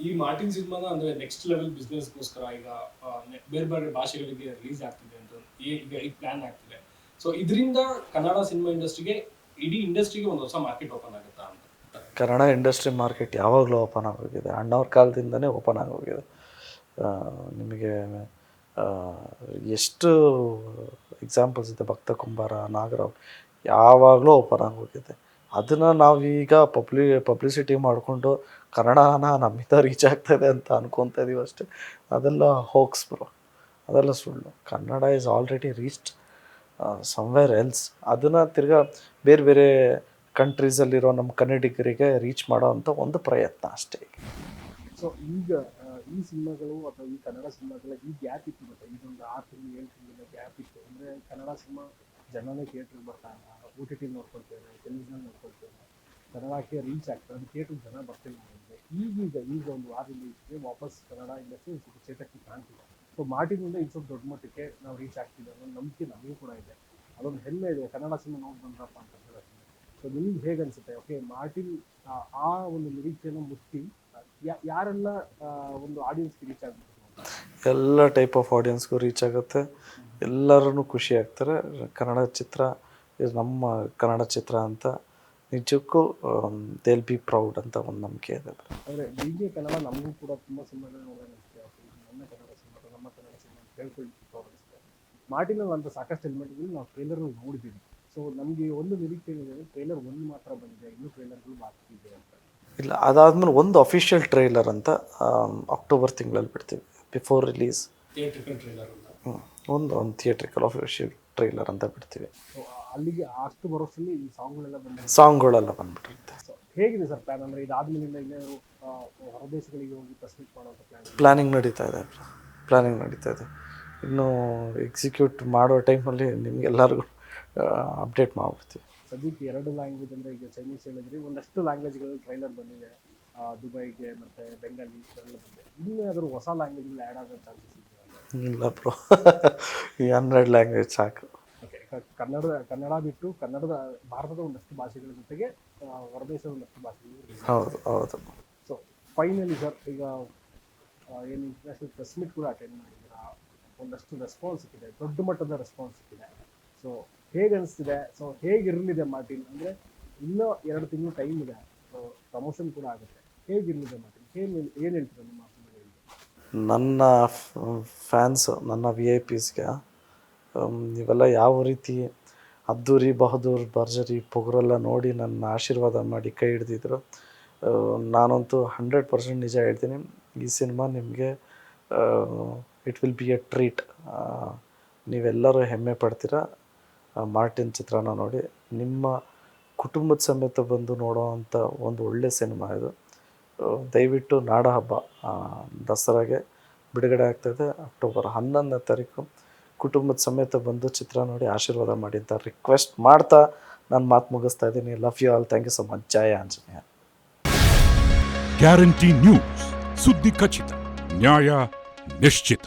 ಈ ಮಾರ್ಟಿನ್ ಸಿನಿಮಾನ ಅಂದ್ರೆ ನೆಕ್ಸ್ಟ್ ಲೆವೆಲ್ ಬಿಸ್ನೆಸ್ಗೋಸ್ಕರ ಈಗ ಬೇರೆ ಬೇರೆ ಭಾಷೆಗಳಿಗೆ ರಿಲೀಸ್ ಆಗ್ತಿದೆ ಅಂತ ಈ- ಈಗ ಈಗ ಪ್ಲಾನ್ ಆಗ್ತಿದೆ. ಸೊ ಇದರಿಂದ ಕನ್ನಡ ಸಿನಿಮಾ ಇಂಡಸ್ಟ್ರಿಗೆ ಇಡೀ ಇಂಡಸ್ಟ್ರಿಗೆ ಒಂದು ಹೊಸ ಮಾರ್ಕೆಟ್ ಓಪನ್ ಆಗುತ್ತಾ ಅಂತ. ಕನ್ನಡ ಇಂಡಸ್ಟ್ರಿ ಮಾರ್ಕೆಟ್ ಯಾವಾಗಲೂ ಓಪನ್ ಆಗೋಗಿದೆ. ಅಣ್ಣವ್ರ ಕಾಲದಿಂದನೇ ಓಪನ್ ಆಗೋಗಿದೆ. ನಿಮಗೆ ಎಷ್ಟು ಎಕ್ಸಾಂಪಲ್ಸ್ ಇದೆ? ಭಕ್ತ ಕುಂಬಾರ, ನಾಗರಾವ್, ಯಾವಾಗಲೂ ಓಪನ್ ಆಗೋಗಿದೆ. ಅದನ್ನು ನಾವೀಗ ಪಬ್ಲಿ ಪಬ್ಲಿಸಿಟಿ ಮಾಡಿಕೊಂಡು ಕನ್ನಡನ ನಮ್ಮಿಂದ ರೀಚ್ ಆಗ್ತಾಯಿದೆ ಅಂತ ಅನ್ಕೊತಾ ಇದೀವಿ ಅಷ್ಟೇ. ಅದೆಲ್ಲ ಹೋಗ್ಸ್ ಬ್ರೋ ಅದೆಲ್ಲ ಸುಳ್ಳು. Kannada is already reached somewhere else ಅದನ್ನು ತಿರ್ಗಾ ಬೇರೆ ಬೇರೆ ಕಂಟ್ರೀಸಲ್ಲಿರೋ ನಮ್ಮ ಕನ್ನಡಿಗರಿಗೆ ರೀಚ್ ಮಾಡೋ ಅಂಥ ಒಂದು ಪ್ರಯತ್ನ ಅಷ್ಟೇ. ಸೊ ಈಗ ಈ ಸಿನಿಮಾಗಳು ಅಥವಾ ಈ ಕನ್ನಡ ಸಿನಿಮಾಗಳ ಈ ಗ್ಯಾಪ್ ಇತ್ತು ಮತ್ತೆ. ಇದೊಂದು ಆರು ತಿಂಗಳು, ಏಳು ತಿಂಗಳ ಗ್ಯಾಪ್ ಇತ್ತು. ಅಂದರೆ ಕನ್ನಡ ಸಿನಿಮಾ ಜನನೇ ಥಿಯೇಟ್ರಿಗೆ ಬರ್ತಾ ಇಲ್ಲ. ಓ ಟಿ ಟಿ ನೋಡ್ಕೊಳ್ತೇವೆ ಟೆಲಿವಿಷನ್ ನೋಡ್ಕೊಳ್ತೇವೆ ಕನ್ನಡಕ್ಕೆ ರೀಚ್ ಆಗ್ತದೆ ಅದು ಕೇಟು ಜನ ಬರ್ತಿಲ್ಲ ಈಗೀಗ, ಈಗ ಒಂದು ವಾರದಿಂದ ಈಚೆಗೆ ವಾಪಸ್ ಕನ್ನಡ ಇಂಡಸ್ಟ್ರಿ ಸ್ವಲ್ಪ ಚೇತಕ್ಕೆ ಕಾಣ್ತಿದೆ. ಸೊ ಮಾರ್ಟಿನಿಂದ ಇದು ಸ್ವಲ್ಪ ದೊಡ್ಡ ಮಟ್ಟಕ್ಕೆ ನಾವು ರೀಚ್ ಆಗ್ತಿದ್ದೆ ಅನ್ನೋ ನಂಬಿಕೆ ನಮಗೂ ಕೂಡ ಇದೆ. ಅದೊಂದು ಹೆಮ್ಮೆ ಇದೆ. ಕನ್ನಡ ಸಿನಿಮಾ ನೋಡಿ ಬಂದ್ರಪ್ಪ ಅಂತ ಹೇಳೋದು. ಸೊ ನಿಮ್ಗೆ ಹೇಗೆ ಅನಿಸುತ್ತೆ? ಓಕೆ ಮಾರ್ಟಿನ್ ಆ- ಒಂದು ನಿರೀಕ್ಷೆಯನ್ನು ಮುಟ್ಟಿ ಯಾರೆಲ್ಲ ಒಂದು ಆಡಿಯನ್ಸ್ಗೆ ರೀಚ್ ಆಗ್ಬೇಕು? ಅಂತ ಎಲ್ಲ ಟೈಪ್ ಆಫ್ ಆಡಿಯನ್ಸ್ಗೂ ರೀಚ್ ಆಗುತ್ತೆ. ಎಲ್ಲರೂ ಖುಷಿ ಆಗ್ತಾರೆ. ಕನ್ನಡ ಚಿತ್ರ ನಮ್ಮ ಕನ್ನಡ ಚಿತ್ರ ಅಂತ ನಿಜಕ್ಕೂ ದೇಲ್ ಬಿ ಪ್ರೌಡ್ ಅಂತ ಒಂದು ನಂಬಿಕೆ ಇದೆ. ಅಂದರೆ ಡಿ ಕನ್ನಡ ನಮಗೂ ಕೂಡ ತುಂಬ ಸಿನಿಮಾಗಳು ಓಕೆ ಇದು ನನ್ನ ಕನ್ನಡ ಸಿನಿಮಾ ನಮ್ಮ ಕನ್ನಡ ಸಿನಿಮಾ ಅನಿಸುತ್ತೆ ಮಾರ್ಟಿನಲ್ಲಿ ಅಂತ ಸಾಕಷ್ಟು ಎಲಿಮೆಂಟ್ಗಳು ನಾವು ಟ್ರೈಲರ್ ನೋಡಿದ್ದೀವಿ ಸೊ ನಮಗೆ ಒಂದು ನಿರೀಕ್ಷೆ ಏನಿದೆ ಟ್ರೈಲರ್ ಒಂದು ಮಾತ್ರ ಬಂದಿದೆ ಇನ್ನೂ ಟ್ರೈಲರ್ಗಳು ಬಾಕಿ ಇದೆ ಅಂತ. ಇಲ್ಲ ಅದಾದ್ಮೇಲೆ ಒಂದು ಅಫಿಷಿಯಲ್ ಟ್ರೈಲರ್ ಅಂತ ಅಕ್ಟೋಬರ್ ತಿಂಗಳಲ್ಲಿ ಬಿಡ್ತೀವಿ. ಬಿಫೋರ್ ರಿಲೀಸ್ ಥಿಯೇಟ್ರಿಕಲ್ ಟ್ರೇಲರ್ ಅಂತ. ಒಂದು ಒಂದು ಥಿಯೇಟ್ರಿಕಲ್ ಅಫಿಷಿಯಲ್ ಟ್ರೈಲರ್ ಅಂತ ಬಿಡ್ತೀವಿ. ಸೊ ಅಲ್ಲಿಗೆ ಅಷ್ಟು ಬರೋಸಲ್ಲಿ ಈ ಸಾಂಗ್ಗಳೆಲ್ಲ ಬಂದಿದೆ. ಸಾಂಗ್ಗಳೆಲ್ಲ ಬಂದ್ಬಿಟ್ಟಿರುತ್ತೆ. ಸೊ ಹೇಗಿದೆ ಸರ್ ಪ್ಲಾನ್ ಅಂದರೆ ಇದಾದ್ಮೇಲಿಂದ ಇನ್ನೇನು ಹೊರದೇಶಗಳಿಗೆ ಹೋಗಿ ಪ್ರೆಸ್ಮೆಂಟ್ ಮಾಡುವಂಥ ಪ್ಲಾನ್ ಪ್ಲ್ಯಾನಿಂಗ್ ನಡೀತಾ ಇದೆ. ಪ್ಲಾನಿಂಗ್ ನಡೀತಾ ಇದೆ. ಇನ್ನು ಎಕ್ಸಿಕ್ಯೂಟ್ ಮಾಡೋ ಟೈಮಲ್ಲಿ ನಿಮ್ಗೆಲ್ಲರಿಗೂ ಅಪ್ಡೇಟ್ ಮಾಡ್ಬಿಡ್ತೀವಿ. ಸದ್ಯಕ್ಕೆ ಎರಡು ಲ್ಯಾಂಗ್ವೇಜ್ ಅಂದರೆ ಈಗ ಚೈನೀಸ್ ಹೇಳಿದ್ರಿ. ಒಂದಷ್ಟು ಲ್ಯಾಂಗ್ವೇಜ್ಗಳಲ್ಲಿ ಟ್ರೈಲರ್ ಬಂದಿದೆ. ದುಬೈಗೆ ಮತ್ತು ಬೆಂಗಾಲಿ ಎಲ್ಲ ಬಂದಿದೆ. ಇನ್ನೇನಾದರೂ ಹೊಸ ಲ್ಯಾಂಗ್ವೇಜ್ಗಳು ಆ್ಯಡ್ ಆಗೋ ಚಾನ್ಸಸ್ ಇಲ್ಲ ಬ್ರೋ ಈ ಹನ್ನೆರಡು ಲ್ಯಾಂಗ್ವೇಜ್ ಸಾಕು. ಓಕೆ ಕನ್ನಡ ಕನ್ನಡ ಬಿಟ್ಟು ಕನ್ನಡದ ಭಾರತದ ಒಂದಷ್ಟು ಭಾಷೆಗಳ ಜೊತೆಗೆ ಹೊರದೇಶದ ಒಂದಷ್ಟು ಭಾಷೆಗಳು ಹೌದು ಹೌದು. ಸೊ ಫೈನಲಿ ಸರ್ ಈಗ ಏನು ಇಂಟರ್ನ್ಯಾಷನಲ್ ಪ್ರೆಸ್ ಮೀಟ್ ಕೂಡ ಅಟೆಂಡ್ ಮಾಡಿದ್ದೀರಾ? ಒಂದಷ್ಟು ರೆಸ್ಪಾನ್ಸ್ ಸಿಕ್ಕಿದೆ ದೊಡ್ಡ ಮಟ್ಟದ ರೆಸ್ಪಾನ್ಸ್ ಸಿಕ್ಕಿದೆ. ಸೊ ಹೇಗೆ ಅನಿಸ್ತಿದೆ? ಸೊ ಹೇಗಿರಲಿದೆ ಮಾರ್ಟಿನ್? ಅಂದರೆ ಇನ್ನೂ ಎರಡು ತಿಂಗಳು ಟೈಮ್ ಇದೆ. ಸೊ ಪ್ರಮೋಷನ್ ಕೂಡ ಆಗುತ್ತೆ. ಹೇಗಿರಲಿದೆ ಮಾರ್ಟಿನ್? ಏನು ಏನು ಹೇಳ್ತೀರಾ ನಿಮ್ಮ ನನ್ನ ಫ್ಯಾನ್ಸು ನನ್ನ ವಿ ಐ ಪಿಸ್ಗೆ ನೀವೆಲ್ಲ ಯಾವ ರೀತಿ ಅದ್ದೂರಿ ಬಹದ್ದೂರ್ ಭರ್ಜರಿ ಪೊಗರೆಲ್ಲ ನೋಡಿ ನನ್ನ ಆಶೀರ್ವಾದ ಮಾಡಿ ಕೈ ಹಿಡ್ದಿದ್ರು. ನಾನಂತೂ ಹಂಡ್ರೆಡ್ ಪರ್ಸೆಂಟ್ ನಿಜ ಹೇಳ್ತೀನಿ. ಈ ಸಿನಿಮಾ ನಿಮಗೆ it will be a treat ನೀವೆಲ್ಲರೂ ಹೆಮ್ಮೆ ಪಡ್ತೀರಾ? ಮಾರ್ಟಿನ್ ಚಿತ್ರನ ನೋಡಿ. ನಿಮ್ಮ ಕುಟುಂಬದ ಸಮೇತ ಬಂದು ನೋಡೋವಂಥ ಒಂದು ಒಳ್ಳೆಯ ಸಿನಿಮಾ ಇದು. ದಯವಿಟ್ಟು ನಾಡ ಹಬ್ಬ ಆ, ದಸರಾಗೆ ಬಿಡುಗಡೆ ಆಗ್ತದೆ. ಅಕ್ಟೋಬರ್ ಹನ್ನೊಂದನೇ ತಾರೀಕು. ಕುಟುಂಬದ ಸಮೇತ ಬಂದು ಚಿತ್ರ ನೋಡಿ ಆಶೀರ್ವಾದ ಮಾಡಿ ಅಂತ ರಿಕ್ವೆಸ್ಟ್ ಮಾಡ್ತಾ ನಾನು ಮಾತು ಮುಗಿಸ್ತಾ ಇದ್ದೀನಿ. Love you all thank you so much Jaya Anjaneya. Guarantee news ಸುದ್ದಿ ಖಚಿತ ನ್ಯಾಯ ನಿಶ್ಚಿತ